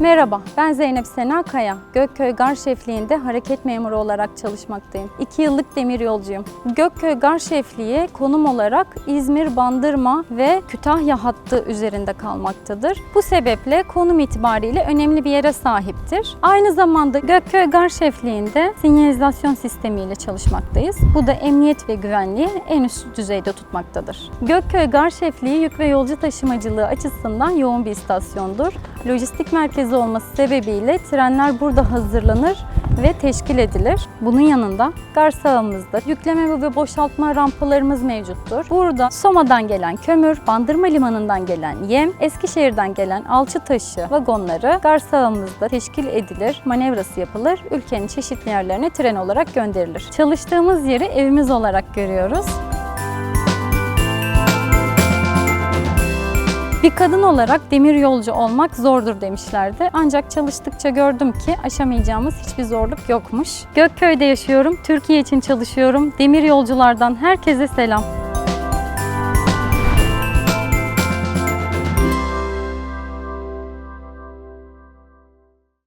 Merhaba, ben Zeynep Sena Kaya. Gökköy Gar Şefliği'nde hareket memuru olarak çalışmaktayım. 2 yıllık demir yolcuyum. Gökköy Gar Şefliği konum olarak İzmir, Bandırma ve Kütahya hattı üzerinde kalmaktadır. Bu sebeple konum itibariyle önemli bir yere sahiptir. Aynı zamanda Gökköy Gar Şefliği'nde sinyalizasyon sistemiyle çalışmaktayız. Bu da emniyet ve güvenliği en üst düzeyde tutmaktadır. Gökköy Gar Şefliği yük ve yolcu taşımacılığı açısından yoğun bir istasyondur. Lojistik merkezi olması sebebiyle trenler burada hazırlanır ve teşkil edilir. Bunun yanında gar sahamızda yükleme ve boşaltma rampalarımız mevcuttur. Burada Soma'dan gelen kömür, Bandırma Limanı'ndan gelen yem, Eskişehir'den gelen alçı taşı vagonları gar sahamızda teşkil edilir, manevrası yapılır, ülkenin çeşitli yerlerine tren olarak gönderilir. Çalıştığımız yeri evimiz olarak görüyoruz. Bir kadın olarak demir yolcu olmak zordur demişlerdi. Ancak çalıştıkça gördüm ki aşamayacağımız hiçbir zorluk yokmuş. Gökköy'de yaşıyorum, Türkiye için çalışıyorum. Demir yolculardan herkese selam.